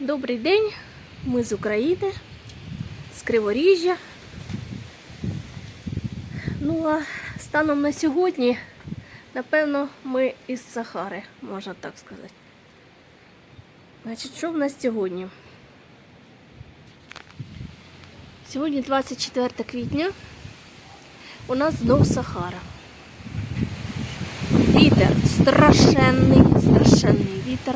Добрий день, ми з України, з Криворіжжя. Ну а станом на сьогодні, напевно, ми із Сахари, можна так сказати. Значить, що в нас сьогодні? Сьогодні 24 квітня. У нас знов Сахара. Вітер страшенний, страшенний вітер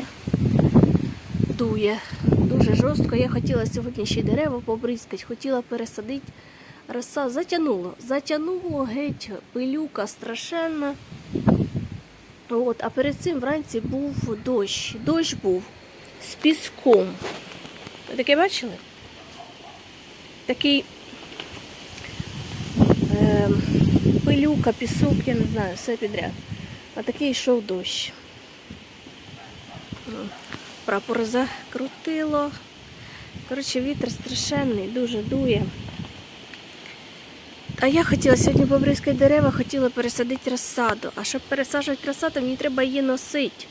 дує дуже жорстко. Я хотіла сьогодні ще й дерева побризкати, хотіла пересадити. Роса затягнуло, затягнуло геть, пилюка страшенна. От, а перед цим вранці був дощ. Дощ був з піском. Ви таке бачили? Такий е, пилюка, пісок, я не знаю, все підряд. А такий йшов дощ. Прапор закрутило. Коротше, вітер страшенний, дуже дує. А я хотіла сьогодні побризкати дерева, хотіла пересадити розсаду. А щоб пересаджувати розсаду, мені треба її носити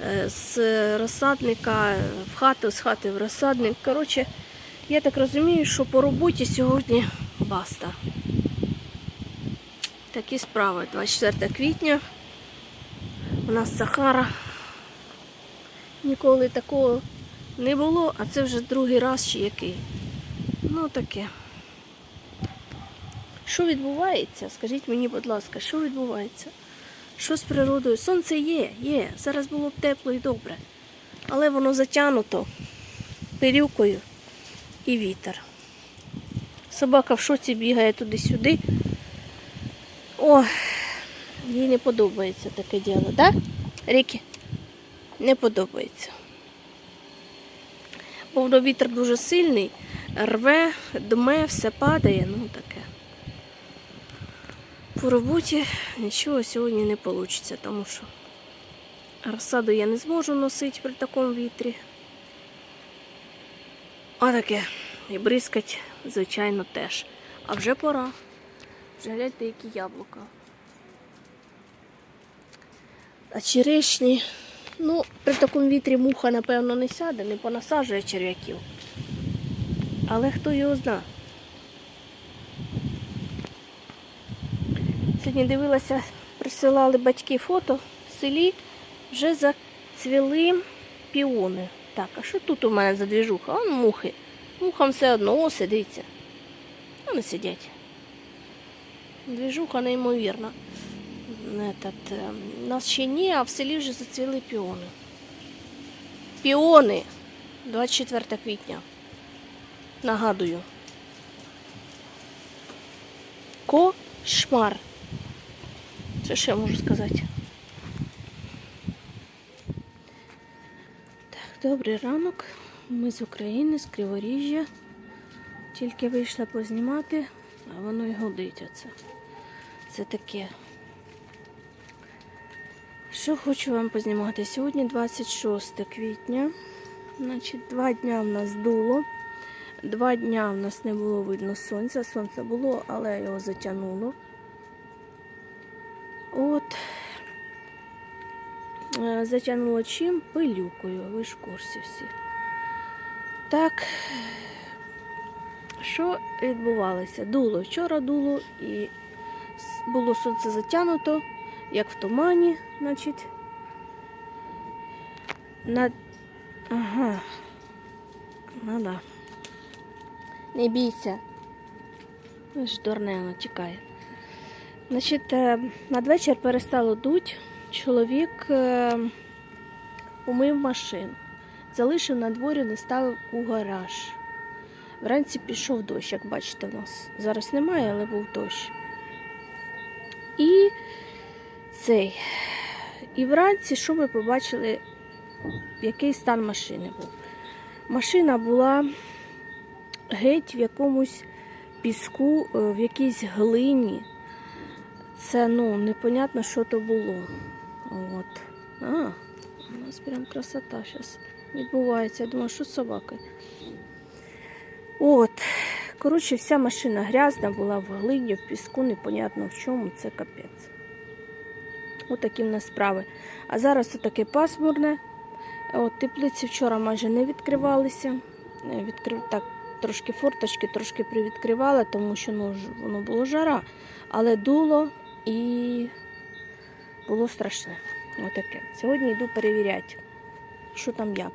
е, з розсадника в хату, з хати в розсадник. Коротше, я так розумію, що по роботі сьогодні баста. Такі справи. 24 квітня. У нас Сахара. Ніколи такого не було, а це вже другий раз чи який. Ну таке. Що відбувається? Скажіть мені, будь ласка, що відбувається? Що з природою? Сонце є, є. Зараз було б тепло і добре. Але воно затягнуто пилюкою і вітер. Собака в шоці бігає туди-сюди. О, їй не подобається таке діло, так? Рікі? Не подобається. Бо вітер дуже сильний, рве, дме, все падає, ну таке. По роботі нічого сьогодні не вийде, тому що розсаду я не зможу носити при такому вітрі. А таке. І бризкать, звичайно, теж. А вже пора. Вже гляньте, які яблука. А черешні, ну, при такому вітрі муха, напевно, не сяде, не понасаджує черв'яків. Але хто його зна. Сьогодні дивилася, присилали батьки фото в селі, вже зацвіли піони. Так, а що тут у мене за двіжуха? Он мухи. Мухам все одно о, сидиться. Вони сидять. Двіжуха неймовірна. Этот, нас ще ні, а в селі вже зацвіли піони. Піони 24 квітня. Нагадую. Кошмар. Що ще можу сказати? Так, добрий ранок. Ми з України, з Криворіжжя. Тільки вийшла познімати, а воно й годить оце. Це таке. Що хочу вам познімати? Сьогодні 26 квітня. Значить, два дня в нас дуло. Два дня в нас не було видно сонця. Сонце було, але його затягнуло. От. Е, Затягнуло чим? Пилюкою. Ви ж в курсі всі. Так. Що відбувалося? Дуло. Вчора дуло і було сонце затягнуто, як в тумані, значить. На... Ага. Ну да. Не бійся. Ви ж дурне, воно тікає. Значить, е, надвечір перестало дуть. Чоловік е, умив машину. Залишив на дворі, не ставив у гараж. Вранці пішов дощ, як бачите, в нас. Зараз немає, але був дощ. І цей. І вранці, що ми побачили, який стан машини був. Машина була геть в якомусь піску, е, в якійсь глині. Це ну, непонятно, що то було. От. А, у нас прям красота зараз відбувається. Я думаю, що з собакою. От. Коротше, вся машина грязна була в глині, в піску, непонятно в чому, це капець. Отакі в нас справи. А зараз таке пасмурне, От, теплиці вчора майже не відкривалися. Е, Відкрив так трошки форточки, трошки привідкривала, тому що ну, воно було жара, але дуло і було страшне. Отаке. Сьогодні йду перевіряти, що там як.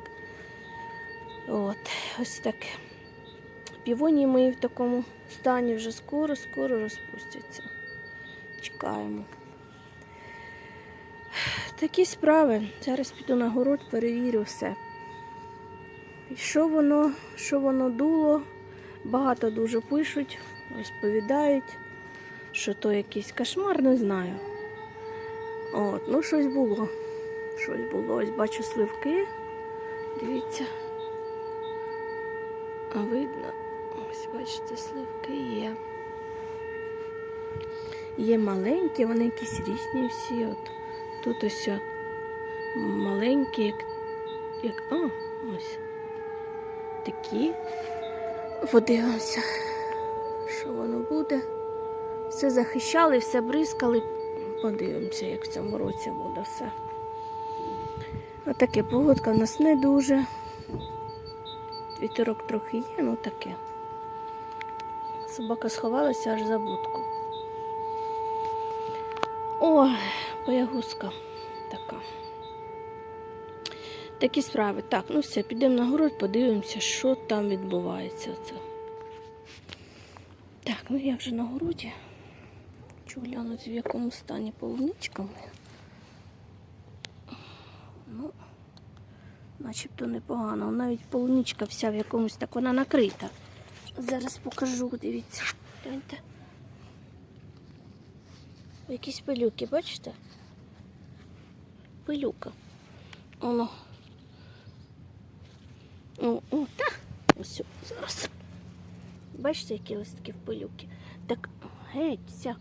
От, ось таке. Півонії мої в такому стані вже скоро-скоро розпустяться. Чекаємо. Такі справи. Зараз піду на город, перевірю все. І що воно, що воно дуло, багато дуже пишуть, розповідають, що то якийсь кошмар, не знаю. От, ну щось було. Щось було. Ось бачу сливки. Дивіться. А видно. Ось бачите, сливки є. Є маленькі, вони якісь різні всі. От. Тут ось маленькі, як, як. А, ось. Такі. Подивимося, що воно буде. Все захищали, все бризкали. Подивимося, як в цьому році буде все. Отаке погодка в нас не дуже. Вітерок трохи є, ну таке. Собака сховалася аж за будку. О, боягузка така. Такі справи. Так, ну все, підемо на город, подивимося, що там відбувається. Оце. Так, ну я вже на городі. Хочу глянути, в якому стані полуничка моя. Ну, начебто непогано. Навіть полуничка вся в якомусь так вона накрита. Зараз покажу, дивіться. Гляньте. Якісь пилюки, бачите? Пилюка. Воно. О, о, та. Ось зараз. Бачите, які листки в пилюки? Так геть, вся.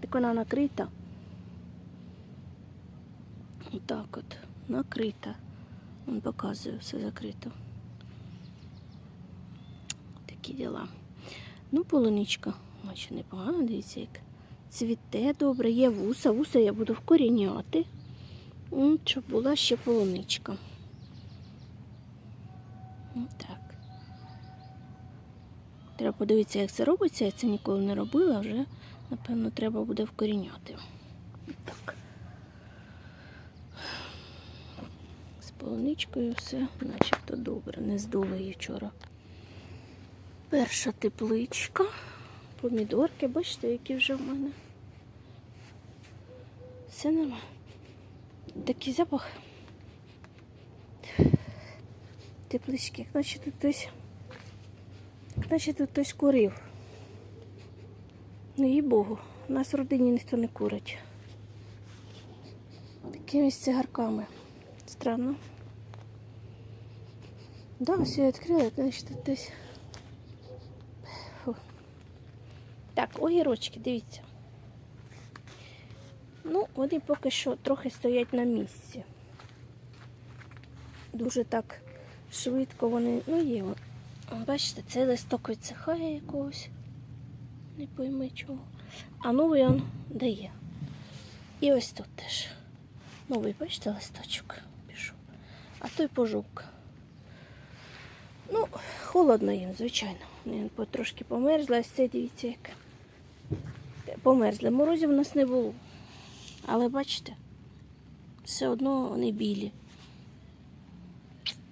Так вона накрита. Отак от. Накрита. Він показує, все закрито. Такі діла. Ну, полуничка, наче непогано, дивіться, як цвіте добре, є вуса. Вуса я буду вкоріняти, щоб була ще полуничка. Так. Треба подивитися, як це робиться. Я це ніколи не робила, вже, напевно, треба буде вкоріняти. Так. З полуничкою все начебто добре. Не здула її вчора. Перша тепличка. Помідорки, бачите, які вже в мене. Все нормально. Такий запах. Теплички, наче тут хтось. Як тут хтось курив. Ну їй Богу, у нас в родині ніхто не курить. Такими цигарками. Странно. Да, все я відкрила, значить тут хтось. Фу. Так, огірочки, дивіться. Ну, вони поки що трохи стоять на місці. Дуже так швидко вони. Ну, є. Бачите, цей листок відсихає якогось. Не пойми чого. А новий он дає. І ось тут теж. Новий, бачите, листочок пішов. А той пожовк. Ну, холодно їм, звичайно. Вони потрошки померзли, ось це дивіться яке. Померзли. Морозів у нас не було. Але бачите, все одно вони білі.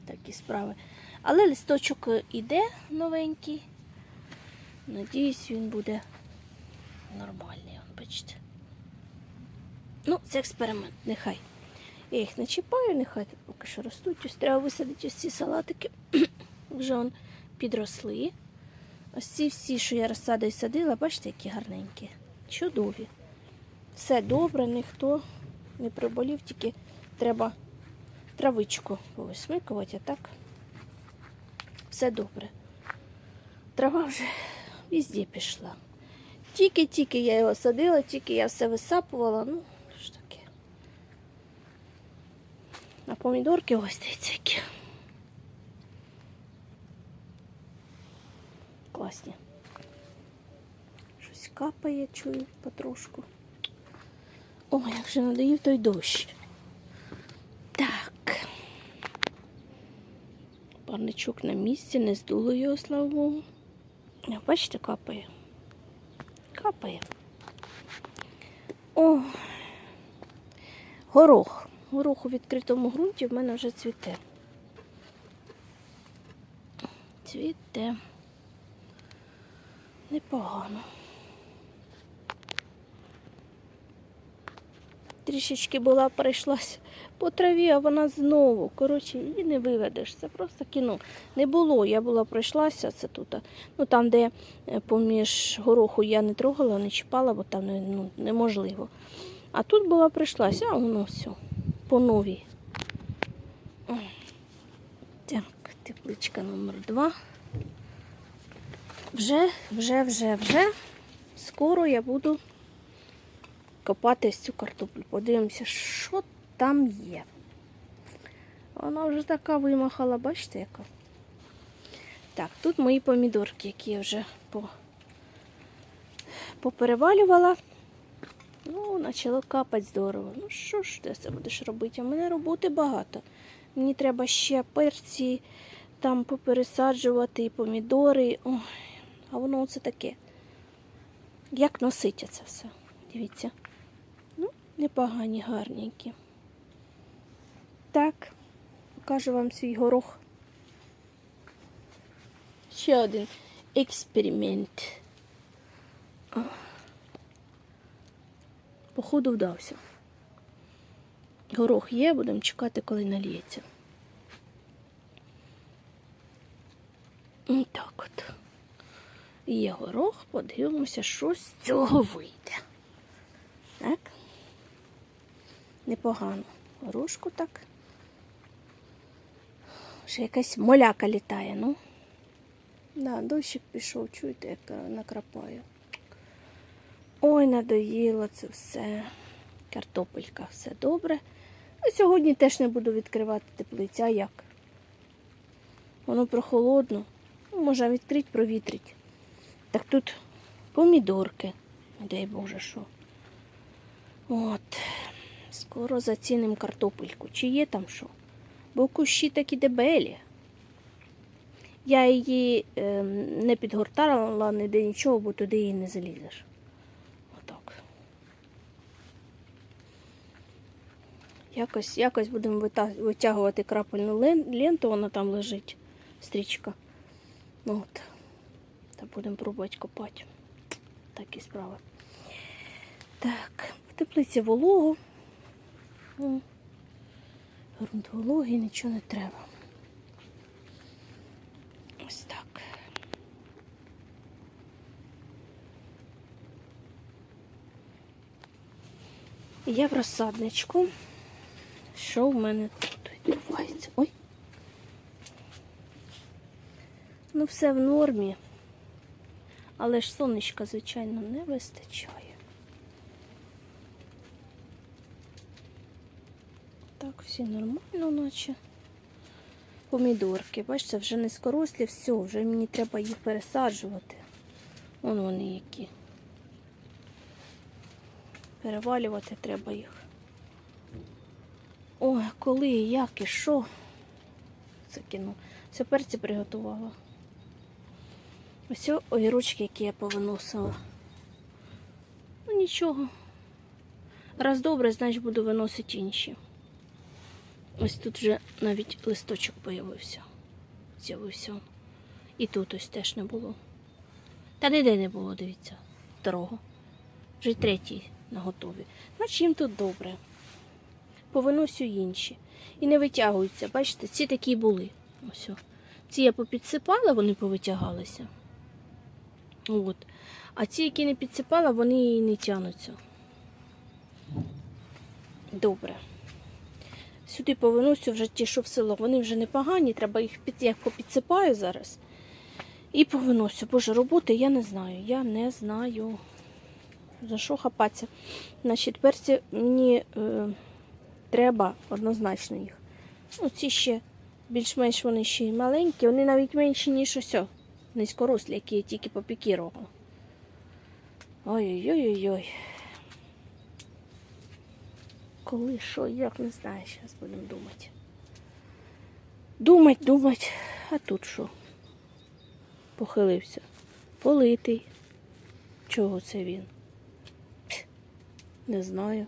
Такі справи. Але листочок іде новенький. Надіюсь, він буде нормальний, бачите. Ну, це експеримент, нехай. Я їх не чіпаю, нехай поки що ростуть. Ось треба висадити ось ці салатики. Вже он підросли. Ось ці всі, що я розсадою садила, бачите, які гарненькі. Чудові. Все добре, ніхто не приболів, тільки треба травичку повисмикувати, а так все добре. Трава вже везде пішла. Тільки-тільки я його садила, тільки я все висапувала, ну, що таке. А помідорки ось дивіться які. Класні. Щось капає, чую потрошку. Ой, як вже надоїв той дощ. Так. Парничок на місці, не здуло його, слава Богу. Бачите, капає. Капає. О, горох. Горох у відкритому ґрунті в мене вже цвіте. Цвіте. Непогано. Трішечки була пройшлась по траві, а вона знову. Коротше, її не виведеш. Це просто кіно. Не було. Я була пройшлася, це тут. Ну там, де е, поміж гороху я не трогала, не чіпала, бо там ну, неможливо. А тут була прийшлася, а воно все. По новій. Так, тепличка номер два. Вже, вже, вже, вже. Скоро я буду копати цю картоплю. Подивимося, що там є. Вона вже така вимахала, бачите, яка? Так, тут мої помідорки, які я вже по... поперевалювала. Ну, почало капати здорово. Ну що ж ти це будеш робити? У мене роботи багато. Мені треба ще перці там попересаджувати, і помідори. Ой, а воно оце таке. Як носиться це все? Дивіться. Непогані, гарненькі. Так, покажу вам свій горох. Ще один експеримент. Походу вдався. Горох є, будемо чекати, коли наліється. Так от. Є горох, подивимося, що з цього вийде. Так. Непогано. Горошку так. Ще якась моляка літає, ну. Да, дощик пішов, чуєте, як е, накрапає. Ой, надоїло це все. Картопелька, все добре. А сьогодні теж не буду відкривати теплиця, а як? Воно прохолодно. Ну, Може відкрити, провітрить. Так тут помідорки. Дай Боже, що. От. Скоро зацінимо картопельку. Чи є там що? Бо кущі такі дебелі. Я її е, не підгортала ніде нічого, бо туди її не залізеш. Отак. Якось, якось будемо витягувати крапельну ленту, вона там лежить, стрічка. От. Та будемо пробувати копати. Такі справи. Так, в теплиці волого. Ну, Грунт нічого не треба. Ось так. Я в розсадничку. Що в мене тут відбувається? Ой. Ну, все в нормі. Але ж сонечка, звичайно, не вистачає. Так, всі нормально, наче. Помідорки, бачите, вже низькорослі, все, вже мені треба їх пересаджувати. Вон вони які. Перевалювати треба їх. Ой, коли, як і що? Це кіно. Все перці приготувала. Ось огірочки, які я повиносила. Ну нічого. Раз добре, значить буду виносити інші. Ось тут вже навіть листочок появився. З'явився. І тут ось теж не було. Та ніде не було, дивіться, второго. Вже третій наготові. Значить їм тут добре. Повиносю інші. І не витягуються. Бачите, ці такі були. Ось. Ці я попідсипала, вони повитягалися. От. А ці, які не підсипала, вони і не тянуться. Добре. Сюди повиносю вже ті, що в село. Вони вже непогані, треба їх під, я їх попідсипаю зараз. І повиносю. Боже, роботи я не знаю. Я не знаю. За що хапатися? Значить, перці мені е, треба однозначно їх. Ну, ці ще більш-менш вони ще й маленькі, вони навіть менші, ніж ось. Низькорослі, які я тільки попікірувала. Ой-ой-ой-ой. Коли, що, як, не знаю, зараз будемо думати. Думать, думать. А тут що? Похилився. Политий. Чого це він? Не знаю.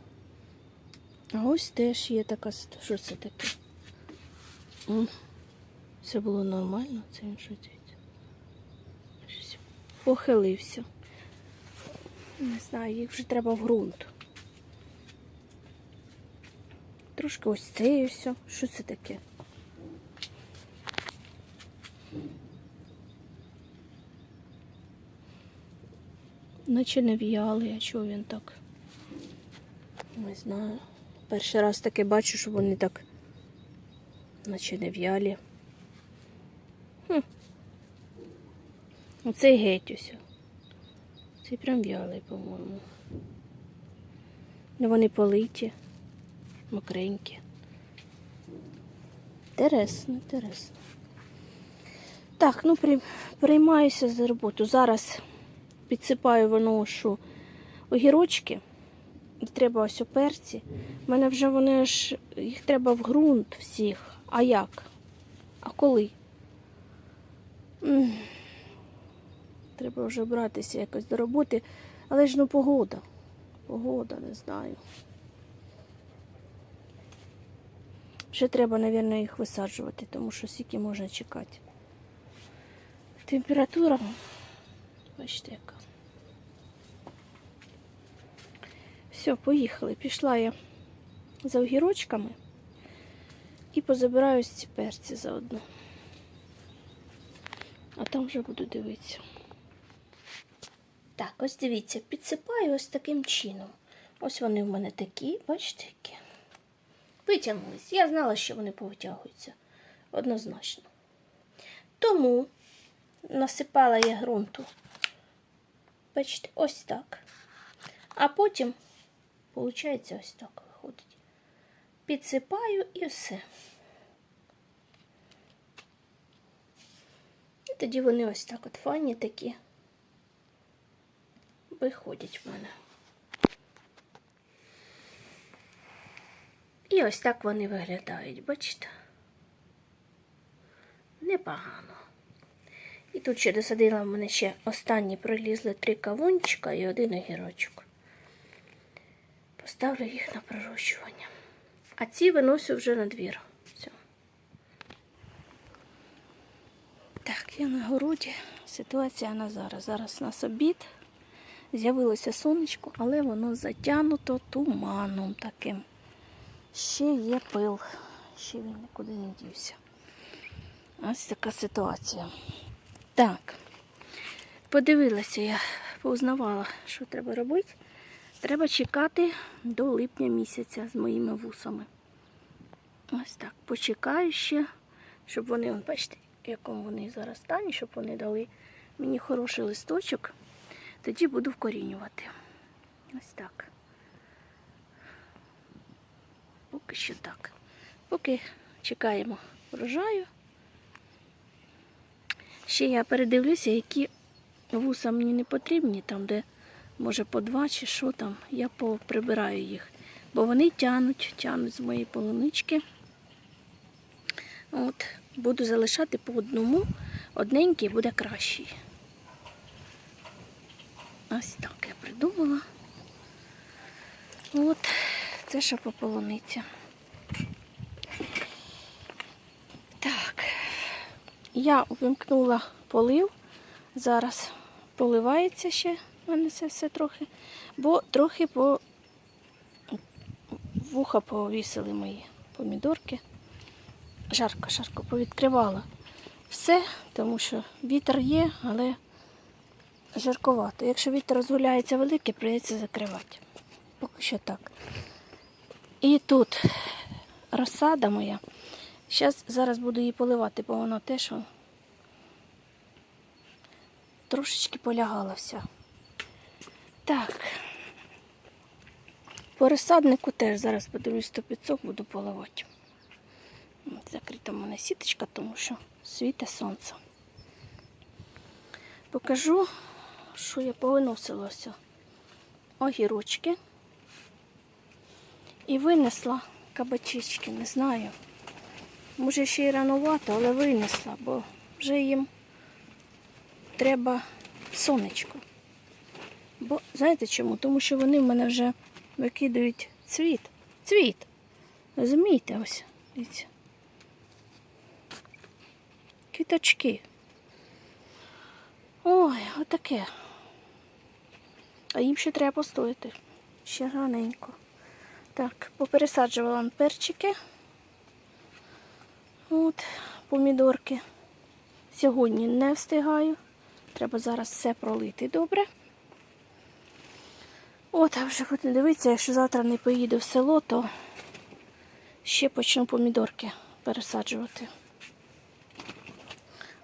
А ось теж є така. Що це таке? Все було нормально, це він що? Похилився. Не знаю, їх вже треба в ґрунт. Трошки ось це і все. Що це таке? Наче не в'ялий, а чого він так? Не знаю. Перший раз таке бачу, що вони так наче не в'ялі. Хм. Оцей геть ось. Цей прям в'ялий, по-моєму. Ну вони политі, мокренькі. Інтересно, інтересно. Так, ну при, приймаюся за роботу. Зараз підсипаю виношу огірочки. І треба ось оперці. У мене вже вони ж, їх треба в ґрунт всіх. А як? А коли? Треба вже братися якось до роботи. Але ж ну погода. Погода, не знаю. Ще треба, мабуть, їх висаджувати, тому що скільки можна чекати. Температура, бачите, яка. Все, поїхали. Пішла я за огірочками і позабираю ці перці заодно. А там вже буду дивитися. Так, ось дивіться, підсипаю ось таким чином. Ось вони в мене такі, бачите, які. Витягнулись. Я знала, що вони повитягуються. Однозначно. Тому насипала я ґрунту. Бачите, ось так. А потім, виходить, ось так виходить. Підсипаю і все. І тоді вони ось так от файні такі виходять в мене. І ось так вони виглядають, бачите? Непогано. І тут ще досадила в мене ще останні пролізли три кавунчика і один огірочок. Поставлю їх на пророщування. А ці виносю вже на двір. Все. Так, я на городі. Ситуація на зараз. Зараз у нас обід. З'явилося сонечко, але воно затягнуто туманом таким. Ще є пил, ще він нікуди не дівся. Ось така ситуація. Так, подивилася я, поузнавала, що треба робити. Треба чекати до липня місяця з моїми вусами. Ось так. Почекаю ще, щоб вони, он, бачите, в якому вони зараз стані, щоб вони дали мені хороший листочок. Тоді буду вкорінювати. Ось так. Поки що так. Поки чекаємо врожаю. Ще я передивлюся, які вуса мені не потрібні, там, де може по два чи що там, я поприбираю їх. Бо вони тянуть, тянуть з моєї полунички. От, буду залишати по одному, одненький буде кращий. Ось так я придумала. От, це що по полуниці. Так, я увімкнула полив. Зараз поливається ще в мене це все трохи, бо трохи по вуха повісили мої помідорки. Жарко, жарко повідкривала все, тому що вітер є, але жарковато. Якщо вітер розгуляється великий, прийдеться закривати. Поки що так. І тут розсада моя. Щас, зараз буду її поливати, бо вона теж он, трошечки полягала вся. Так. По розсаднику теж зараз подивлюсь 100 500 буду поливати. Закрита в мене сіточка, тому що світе сонце. Покажу, що я повиносила все. Огірочки. І винесла кабачечки, не знаю. Може ще й ранувато, але винесла, бо вже їм треба сонечко. Бо знаєте чому? Тому що вони в мене вже викидають цвіт. Цвіт. Розумієте, ось. Дивіться. Квіточки. Ой, отаке. А їм ще треба постояти. Ще раненько. Так, попересаджувала перчики. От, помідорки. Сьогодні не встигаю. Треба зараз все пролити добре. От, а вже буду дивитися, якщо завтра не поїду в село, то ще почну помідорки пересаджувати.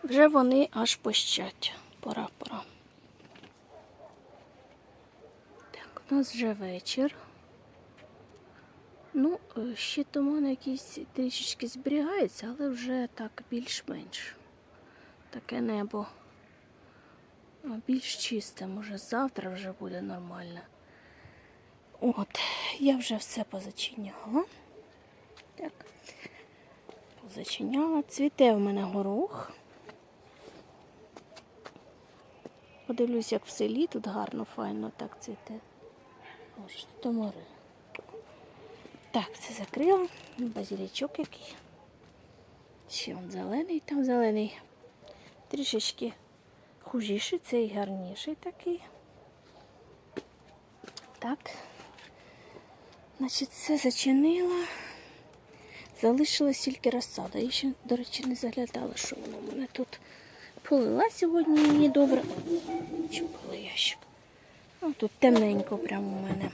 Вже вони аж пощать. Пора, пора. Так, у нас вже вечір. Ну, е, ще туман якийсь трішечки зберігається, але вже так більш-менш. Таке небо більш чисте, може завтра вже буде нормально. От, я вже все позачиняла. Так. Позачиняла. Цвіте в мене горох. Подивлюсь, як в селі тут гарно, файно так цвіте. О, що тут море. Так, це закрила. Базілячок який. Ще он зелений, там зелений. Трішечки хужіший, цей гарніший такий. Так. Значить, все зачинила. Залишилась тільки розсада. Я ще, до речі, не заглядала, що воно в мене тут полила сьогодні мені добре. Чупила ящик. О, тут темненько прямо у мене.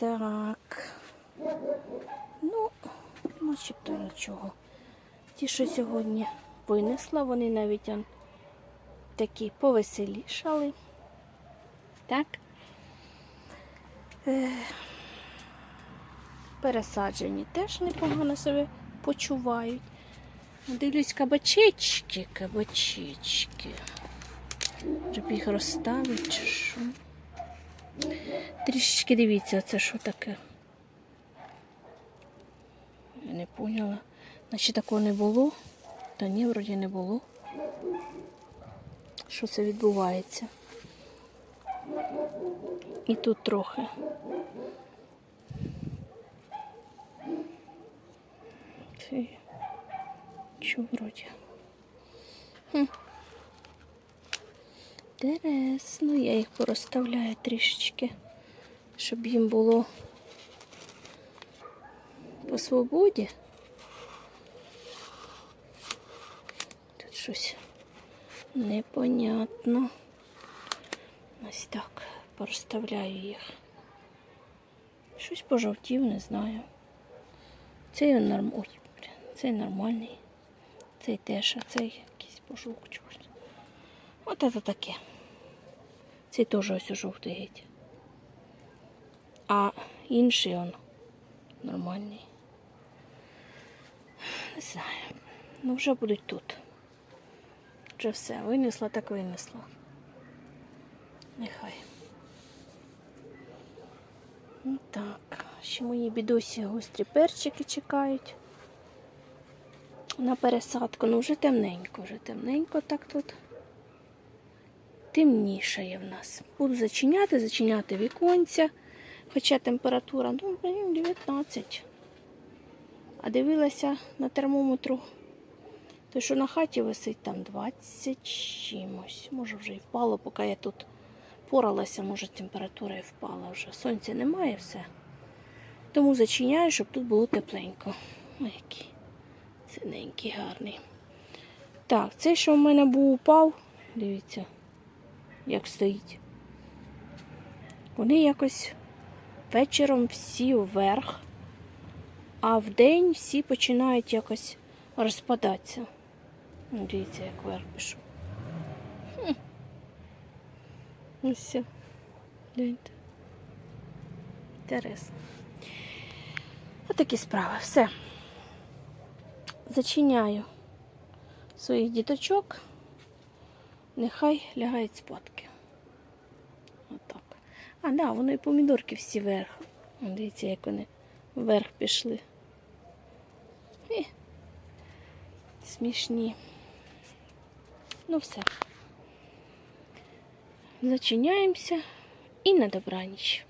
Так. Ну, начебто нічого. Ті, що сьогодні винесла, вони навіть он, такі повеселішали. Так. Е, пересаджені теж непогано себе почувають. Дивлюсь, кабачечки, кабачечки. Щоб їх розставити що. Трішечки дивіться, це що таке. Я не поняла. Значить такого не було. Та ні, вроді не було. Що це відбувається? І тут трохи. Це вроді? Хм. Інтересно, я їх порозставляю трішечки, щоб їм було по свободі. Тут щось непонятно. Ось так, порозставляю їх. Щось пожовтів, не знаю. Цей норм... Ой, цей нормальний. Цей теж, а цей якийсь пожовк чогось. От це таке. Цей теж ось жовтий геть. А інший он нормальний. Не знаю. Ну вже будуть тут. Вже все. Винесла, так винесла. Нехай. Ну так. Ще мої бідосі гострі перчики чекають. На пересадку. Ну вже темненько, вже темненько так тут. Темнішає в нас. Буду зачиняти, зачиняти віконця. Хоча температура, ну, 19. А дивилася на термометру. То, що на хаті висить там 20 чимось. Може вже і впало, поки я тут поралася, може температура і впала вже. Сонця немає все. Тому зачиняю, щоб тут було тепленько. Ой, який синенький, гарний. Так, цей, що в мене був упав, дивіться, як стоїть. Вони якось вечором всі вверх, а вдень всі починають якось розпадатися. Ну, Дивіться, як вверх пішов. Ось все. Гляньте. Інтересно. Отакі справи. Все. Зачиняю своїх діточок. Нехай лягають спадки. А, да, воно і помідорки всі вверх. Дивіться, як вони вверх пішли. І смішні. Ну все. Зачиняємося і на добраніч.